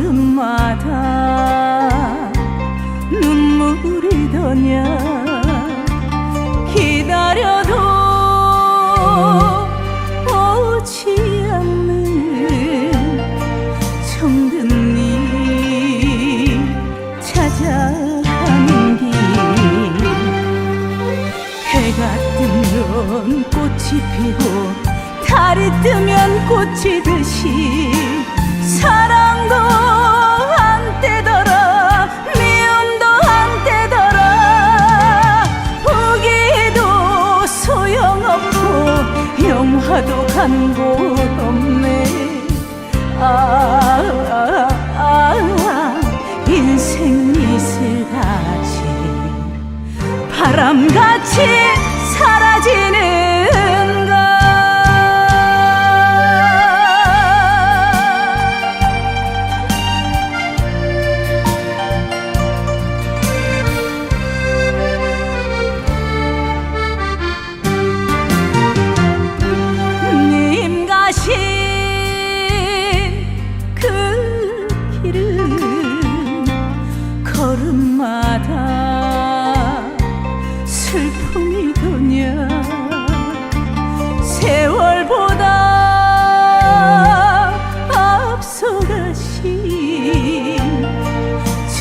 걸음마다 눈물이 더냐 기다려도 오지 않는 정든 이 찾아가는 길. 해가 뜨면 꽃이 피고 달이 뜨면 꽃이 드시 영화도 간 곳 없네. 아, 아, 아, 아 인생 이슬같이 바람같이 사라지는 슬픔이 도냐? 세월보다 앞서가신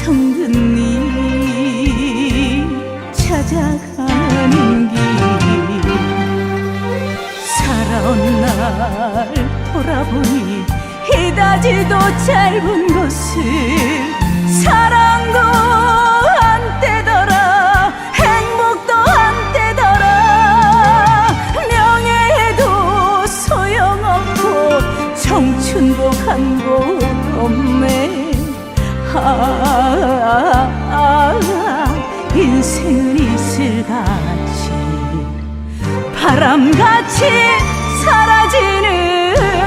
정든 이 찾아가는 길. 살아온 날 돌아보니 이다지도 짧은 것을 사랑도 간곳 없네. 아, 아, 아, 인생은 이슬같이 바람같이 사라지는